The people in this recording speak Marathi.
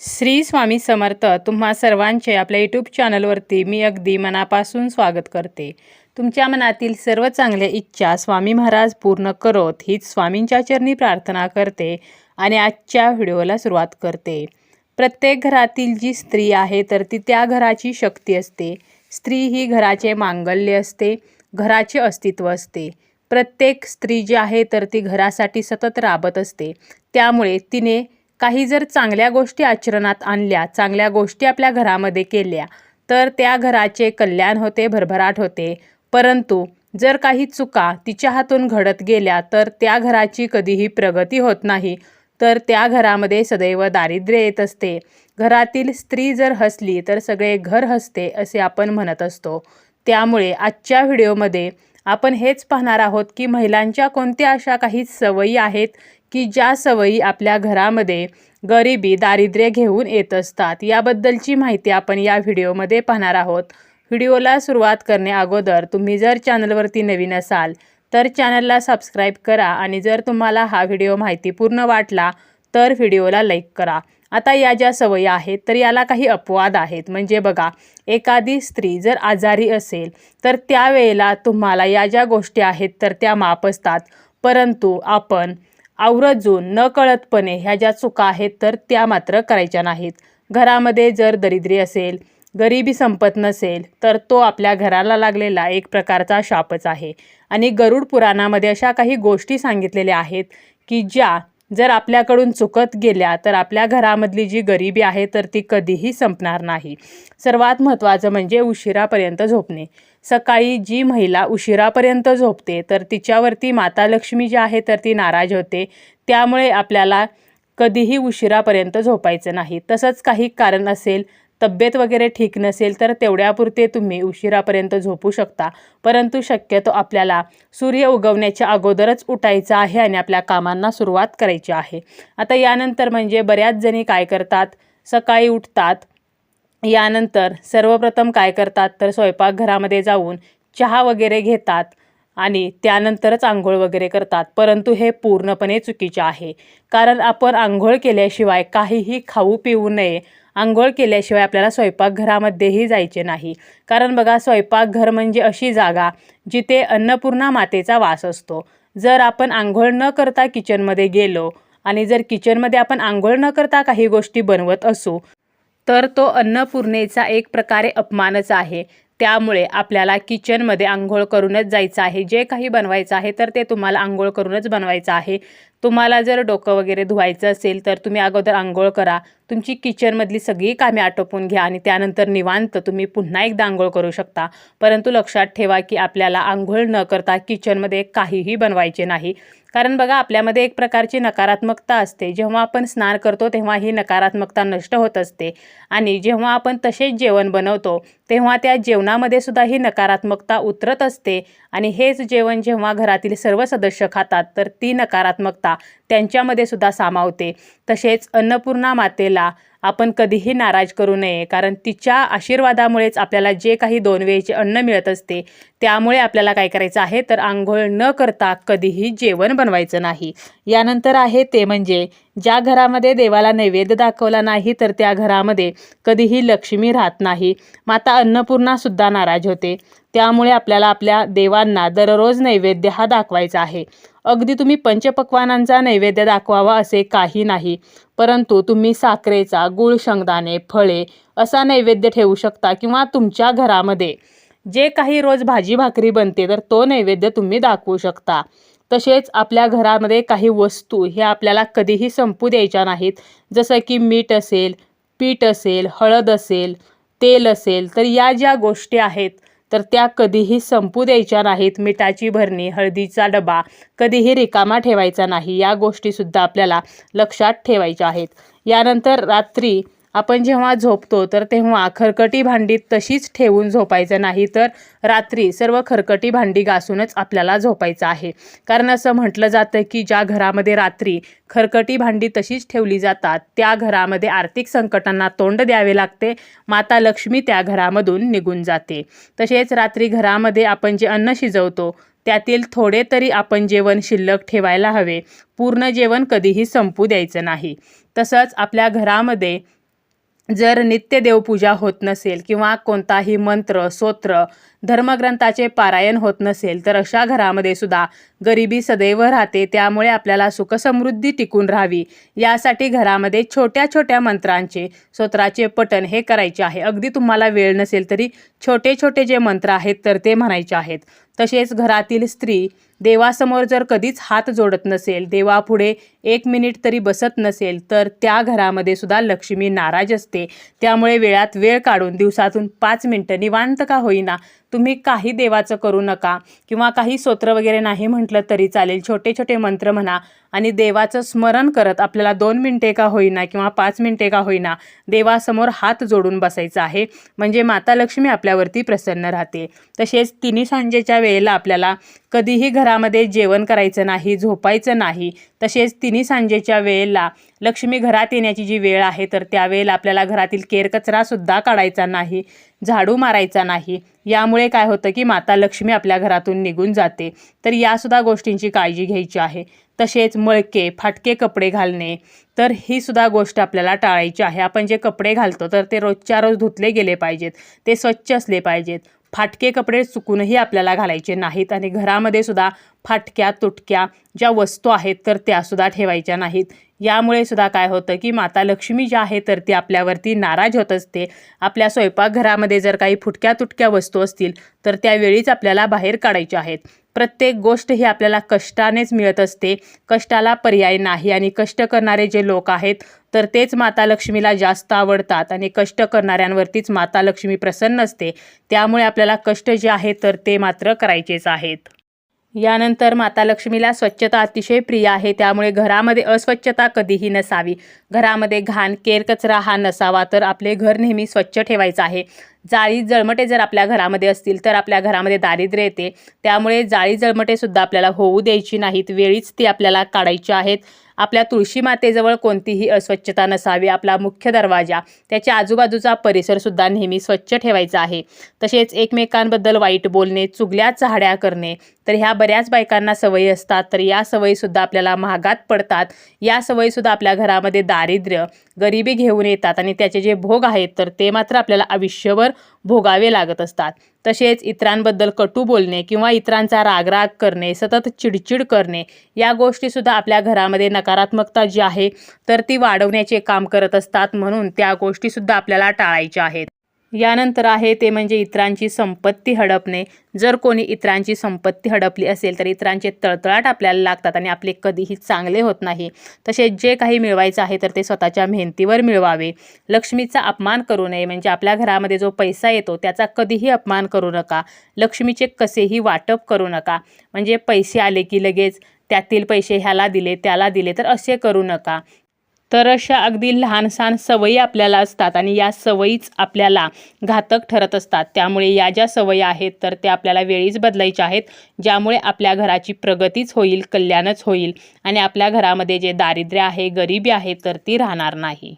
श्री स्वामी समर्थ तुम्हा सर्वांचे आपल्या यूट्यूब चॅनलवरती मी अगदी मनापासून स्वागत करते. तुमच्या मनातील सर्व चांगल्या इच्छा स्वामी महाराज पूर्ण करोत हीच स्वामींच्या चरणी प्रार्थना करते आणि आजच्या व्हिडिओला सुरुवात करते. प्रत्येक घरातील जी स्त्री आहे तर ती त्या घराची शक्ती असते. स्त्री ही घराचे मांगल्य असते घराचे अस्तित्व असते. प्रत्येक स्त्री जी आहे तर ती घरासाठी सतत राबत असते. त्यामुळे तिने काही जर चांगल्या गोष्टी आचरणात आणल्या चांगल्या गोष्टी आपल्या घरामध्ये केल्या तर त्या घराचे कल्याण होते भरभराट होते. परंतु जर काही चुका तिच्या हातून घडत गेल्या तर त्या घराची कधीही प्रगती होत नाही तर त्या घरामध्ये सदैव दारिद्र्य येत असते. घरातील स्त्री जर हसली तर सगळे घर हसते असे आपण म्हणत असतो. त्यामुळे आजच्या व्हिडिओमध्ये आपण हेच पाहणार आहोत की महिलांच्या कोणत्या अशा काही सवयी आहेत की ज्या सवयी आपल्या घरामध्ये गरिबी दारिद्र्य घेऊन येत असतात याबद्दलची माहिती आपण या व्हिडिओमध्ये पाहणार आहोत. व्हिडिओला सुरुवात करणे अगोदर तुम्ही जर चॅनलवरती नवीन असाल तर चॅनलला सबस्क्राईब करा आणि जर तुम्हाला हा व्हिडिओ माहितीपूर्ण वाटला तर व्हिडिओला लाईक करा. आता या ज्या सवयी आहेत तर याला काही अपवाद आहेत. म्हणजे बघा एखादी स्त्री जर आजारी असेल तर त्यावेळेला तुम्हाला या ज्या गोष्टी आहेत तर त्या माप असतात. परंतु आपण आवर्जून नकळतपणे ह्या ज्या चुका आहेत तर त्या मात्र करायच्या नाहीत. घरामध्ये जर दरिद्री असेल गरिबी संपत नसेल तर तो आपल्या घराला लागलेला एक प्रकारचा शापच आहे. आणि गरुड पुराणामध्ये अशा काही गोष्टी सांगितलेल्या आहेत की ज्या जर आपल्याकडून चुकत गेल्या तर आपल्या घरामधली जी गरिबी आहे तर ती कधीही संपणार नाही. सर्वात महत्त्वाचं म्हणजे उशिरापर्यंत झोपणे. सकाळी जी महिला उशिरापर्यंत झोपते तर तिच्यावरती माता लक्ष्मी जी आहे तर ती नाराज होते. त्यामुळे आपल्याला कधीही उशिरापर्यंत झोपायचं नाही. तसंच काही कारण असेल तब्येत वगैरे ठीक नसेल तर तेवढ्यापुरते तुम्ही उशिरापर्यंत झोपू शकता. परंतु शक्यतो आपल्याला सूर्य उगवण्याच्या अगोदरच उठायचं आहे आणि आपल्या कामांना सुरुवात करायची आहे. आता यानंतर म्हणजे बऱ्याच जणी काय करतात? सकाळी उठतात यानंतर सर्वप्रथम काय करतात? तर स्वयंपाकघरामध्ये जाऊन चहा वगैरे घेतात आणि त्यानंतरच आंघोळ वगैरे करतात. परंतु हे पूर्णपणे चुकीचे आहे. कारण आपण आंघोळ केल्याशिवाय काहीही खाऊ पिऊ नये. आंघोळ केल्याशिवाय आपल्याला स्वयंपाकघरामध्येही जायचे नाही. कारण बघा स्वयंपाकघर म्हणजे अशी जागा जिथे अन्नपूर्णा मातेचा वास असतो. जर आपण आंघोळ न करता किचनमध्ये गेलो आणि जर किचनमध्ये आपण आंघोळ न करता काही गोष्टी बनवत असू तर तो अन्नपूर्णेचा एक प्रकारे अपमानच आहे. त्यामुळे आपल्याला किचनमध्ये आंघोळ करूनच जायचं आहे. जे काही बनवायचं आहे तर ते तुम्हाला आंघोळ करूनच बनवायचं आहे. तुम्हाला जर डोकं वगैरे धुवायचं असेल तर तुम्ही अगोदर आंघोळ करा. तुमची किचनमधली सगळी कामे आटोपून घ्या आणि त्यानंतर निवांत तुम्ही पुन्हा एकदा आंघोळ करू शकता. परंतु लक्षात ठेवा की आपल्याला आंघोळ न करता किचनमध्ये काहीही बनवायचे नाही. कारण बघा आपल्यामध्ये एक प्रकारची नकारात्मकता असते. जेव्हा आपण स्नान करतो तेव्हा ही नकारात्मकता नष्ट होत असते. आणि जेव्हा आपण तसेच जेवण बनवतो तेव्हा त्या जेवणामध्ये सुद्धा ही नकारात्मकता उतरत असते. आणि हेच जेवण जेव्हा घरातील सर्व सदस्य खातात तर ती नकारात्मकता त्यांच्यामध्ये सुद्धा सामावते. तसेच अन्नपूर्णा मातेला आपण कधीही नाराज करू नये कारण तिच्या आशीर्वादामुळेच आपल्याला जे काही दोन वेळेचे अन्न मिळत असते त्यामुळे आपल्याला काय करायचं आहे? तर आंघोळ न करता कधीही जेवण बनवायचं नाही. यानंतर आहे ते म्हणजे ज्या घरामध्ये देवाला नैवेद्य दाखवला नाही तर त्या घरामध्ये कधीही लक्ष्मी राहत नाही. माता अन्नपूर्णासुद्धा नाराज होते. त्यामुळे आपल्याला आपल्या देवांना दररोज नैवेद्य हा दाखवायचा आहे. अगदी तुम्ही पंचपक्वानांचा नैवेद्य दाखवावा असे काही नाही परंतु तुम्ही साखरेचा गुळ शेंगदाणे फळे असा नैवेद्य ठेवू शकता किंवा तुमच्या घरामध्ये जे काही रोज भाजी भाकरी बनते तर तो नैवेद्य तुम्ही दाखवू शकता. तसेच आपल्या घरामध्ये काही वस्तू ह्या आपल्याला कधीही संपू द्यायच्या नाहीत. जसं की मीठ असेल पीठ असेल हळद असेल तेल असेल तर या ज्या गोष्टी आहेत तर त्या कधीही संपू द्यायच्या नाहीत. मिठाची भरणी हळदीचा डबा कधीही रिकामा ठेवायचा नाही. या गोष्टीसुद्धा आपल्याला लक्षात ठेवायच्या आहेत. यानंतर रात्री आपण जेव्हा झोपतो तर तेव्हा खरकटी भांडी तशीच ठेवून झोपायचं नाही तर रात्री सर्व खरकटी भांडी घासूनच आपल्याला झोपायचं आहे. कारण असं म्हटलं जातं की ज्या घरामध्ये रात्री खरकटी भांडी तशीच ठेवली जातात त्या घरामध्ये आर्थिक संकटांना तोंड द्यावे लागते माता लक्ष्मी त्या घरामधून निघून जाते. तसेच रात्री घरामध्ये आपण जे अन्न शिजवतो त्यातील थोडे तरी आपण जेवण शिल्लक ठेवायला हवे. पूर्ण जेवण कधीही संपू द्यायचं नाही. तसंच आपल्या घरामध्ये जर नित्य देवपूजा होत नसेल किंवा कोणताही मंत्र स्तोत्र धर्मग्रंथाचे पारायण होत नसेल तर अशा घरामध्ये सुद्धा गरिबी सदैव राहते त्यामुळे आपल्याला सुखसमृद्धी टिकून राहावी. यासाठी घरामध्ये छोट्या छोट्या मंत्रांचे स्तोत्राचे पठण हे करायचे आहे. अगदी तुम्हाला वेळ नसेल तरी छोटे छोटे जे मंत्र आहेत तर ते म्हणायचे आहेत. तसेच घरातील स्त्री देवासमोर जर कधीच हात जोडत नसेल देवापुढे एक मिनिट तरी बसत नसेल तर त्या घरामध्ये सुद्धा लक्ष्मी नाराज असते. त्यामुळे वेळात वेळ काढून दिवसातून पाच मिनटं निवांत का होईना तुम्ही काही देवाचं करू नका किंवा काही स्तोत्र वगैरे नाही म्हटलं तरी चालेल. छोटे छोटे मंत्र म्हणा. आणि देवाचं स्मरण करत आपल्याला दोन मिनटे का होईना किंवा पाच मिनटे का होईना देवासमोर हात जोडून बसायचं आहे. म्हणजे माता लक्ष्मी आपल्यावरती प्रसन्न राहते. तसेच तिन्ही सांजेच्या वेळेला आपल्याला कधीही घरामध्ये जेवण करायचं नाही झोपायचं नाही. तसेच तिन्ही सांजेच्या वेळेला लक्ष्मी घरात येण्याची जी वेळ आहे तर त्यावेळेला आपल्याला घरातील केरकचरासुद्धा काढायचा नाही झाडू मारायचा नाही. यामुळे काय होतं की माता लक्ष्मी आपल्या घरातून निघून जाते. तर यासुद्धा गोष्टींची काळजी घ्यायची आहे. तसेच मळके फाटके कपडे घालणे तर ही सुद्धा गोष्ट आपल्याला टाळायची आहे. आपण जे कपडे घालतो तर ते रोजच्या रोज धुतले गेले पाहिजेत. ते स्वच्छ असले पाहिजेत. फाटके कपडे चुकूनही आपल्याला घालायचे नाहीत आणि घरामध्ये सुद्धा फाटक्या तुटक्या ज्या वस्तू आहेत तर त्यासुद्धा ठेवायच्या नाहीत. यामुळे सुद्धा काय होतं की माता लक्ष्मी जी आहे तर ती आपल्यावरती नाराज होत असते. आपल्या स्वयंपाकघरामध्ये जर काही फुटक्या तुटक्या वस्तू असतील तर त्यावेळीच आपल्याला बाहेर काढायच्या आहेत. प्रत्येक गोष्ट ही आपल्याला कष्टानेच मिळत असते. कष्टाला पर्याय नाही आणि कष्ट करणारे जे लोक आहेत तर तेच माता लक्ष्मीला जास्त आवडतात आणि कष्ट करणाऱ्यांवरतीच माता लक्ष्मी प्रसन्न असते. त्यामुळे आपल्याला कष्ट जे आहे तर ते मात्र करायचेच आहेत. यानंतर माता लक्ष्मीला स्वच्छता अतिशय प्रिय आहे. त्यामुळे घरामध्ये अस्वच्छता कधीही नसावी. घरामध्ये घाण केरकचरा हा नसावा तर आपले घर नेहमी स्वच्छ ठेवायचं आहे. जाळी जळमटे जर आपल्या घरामध्ये असतील तर आपल्या घरामध्ये दारिद्र्य येते. त्यामुळे जाळी जळमटेसुद्धा आपल्याला होऊ द्यायची नाहीत. वेळीच ती आपल्याला काढायची आहेत. आपल्या तुळशी मातेजवळ कोणतीही अस्वच्छता नसावी आपला मुख्य दरवाजा त्याच्या आजूबाजूचा परिसरसुद्धा नेहमी स्वच्छ ठेवायचा आहे. तसेच एकमेकांबद्दल वाईट बोलणे चुगल्या चाहड्या करणे तर ह्या बऱ्याच बायकांना सवयी असतात. तर या सवयीसुद्धा आपल्याला महागात पडतात. या सवयीसुद्धा आपल्या घरामध्ये दारिद्र्य गरिबी घेऊन येतात आणि त्याचे जे भोग आहेत तर ते मात्र आपल्याला आयुष्यभर भोगावे लागत असतात. तसेच इतरांबद्दल कटू बोलणे किंवा इतरांचा रागराग करणे सतत चिडचिड करणे या गोष्टीसुद्धा आपल्या घरामध्ये नकारात्मकता जी आहे तर ती वाढवण्याचे काम करत असतात म्हणून त्या गोष्टीसुद्धा आपल्याला टाळायच्या आहेत. यानंतर आहे ते म्हणजे इतरांची संपत्ती हडपणे. जर कोणी इतरांची संपत्ती हडपली असेल तर इतरांचे तळतळाट आपल्याला लागतात आणि आपले कधीही चांगले होत नाही. तसेच जे काही मिळवायचं आहे तर ते स्वतःच्या मेहनतीवर मिळवावे. लक्ष्मीचा अपमान करू नये म्हणजे आपल्या घरामध्ये जो पैसा येतो त्याचा कधीही अपमान करू नका. लक्ष्मीचे कसेही वाटप करू नका. म्हणजे पैसे आले की लगेच त्यातील पैसे ह्याला दिले त्याला दिले तर असे करू नका. तर अशा अगदी लहानसहान सवयी आपल्याला असतात आणि या सवयीच आपल्याला घातक ठरत असतात. त्यामुळे या ज्या सवयी आहेत तर त्या आपल्याला वेळीच बदलायच्या आहेत ज्यामुळे आपल्या घराची प्रगतीच होईल कल्याणच होईल आणि आपल्या घरामध्ये जे दारिद्र्य आहे गरिबी आहे तर ती राहणार नाही.